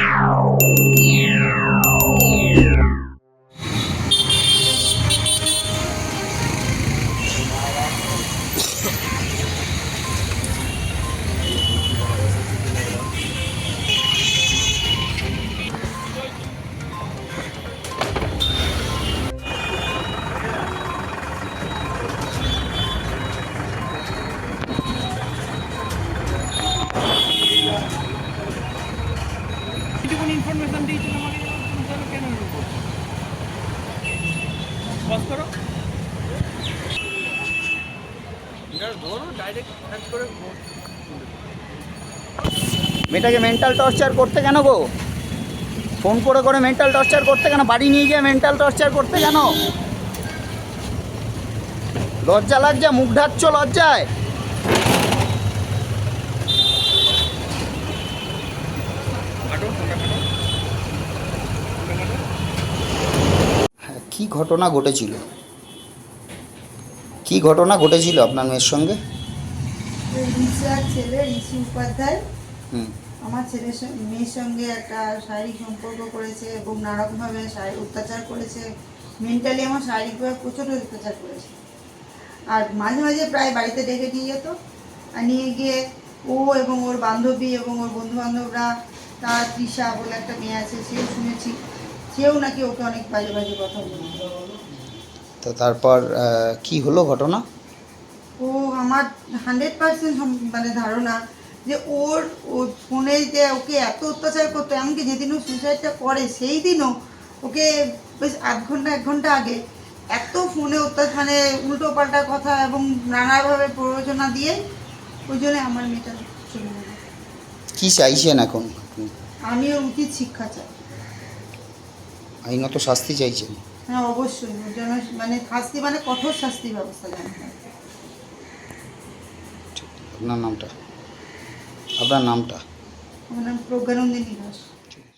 Ow! Direct করে। মেয়েটাকে mental torture করতে কেন গো? ফোন করে করে মেন্টাল টর্চার করতে কেন? বাড়ি নিয়ে গিয়ে মেন্টাল টর্চার করতে কেন? লজ্জা লাগছে, মুখ ঢাকছো লজ্জায়? কি ঘটনা ঘটেছিল? কি ঘটনা ঘটেছিল আপনার মেয়ের সঙ্গে? রিচার ছেলে ঋষি উপাধ্যায়। হুম। আমার ছেলের মেয়ের সঙ্গে একটা শারীরিক সম্পর্ক করেছে এবং নানারকমভাবে শারীরিক অত্যাচার করেছে। মেন্টালি আমার শারীরিকভাবে প্রচুর অত্যাচার করেছে। আর মাঝে মাঝে প্রায় বাড়িতে ডেকে নিয়ে যেত। আর নিয়ে গিয়ে ও এবং ওর বান্ধবী এবং ওর বন্ধু বান্ধবরা তার তৃষা বলে একটা মেয়ে আছে সেও শুনেছি। সেও নাকি ওকে অনেক বাজে বাজে কথা বলতো তো তারপর কি হলো ঘটনা? ও আমার হান্ড্রেড পার্সেন্ট মানে ধারণা যে ওর ওর ফোনে যে ওকে এত অত্যাচার করতো এমনকি যেদিন ও সুইসাইডটা করে সেই দিনও ওকে বেশ আধ ঘণ্টা এক ঘণ্টা আগে এত ফোনে অত্যাচার মানে উল্টো পাল্টা কথা এবং নানাভাবে প্ররোচনা দিয়ে ওই জন্য আমার মেয়েটা চলে গেল। কি চাইছেন এখন? আমি ওর উচিত শিক্ষা চাই। আইনত শাস্তি চাইছেন। হ্যাঁ অবশ্যই। মানে শাস্তি মানে কঠোর শাস্তি ব্যবস্থা জানা আপনার নামটা? আপনার নামটা? আমার নাম প্রজ্ঞানন্দিনী দাস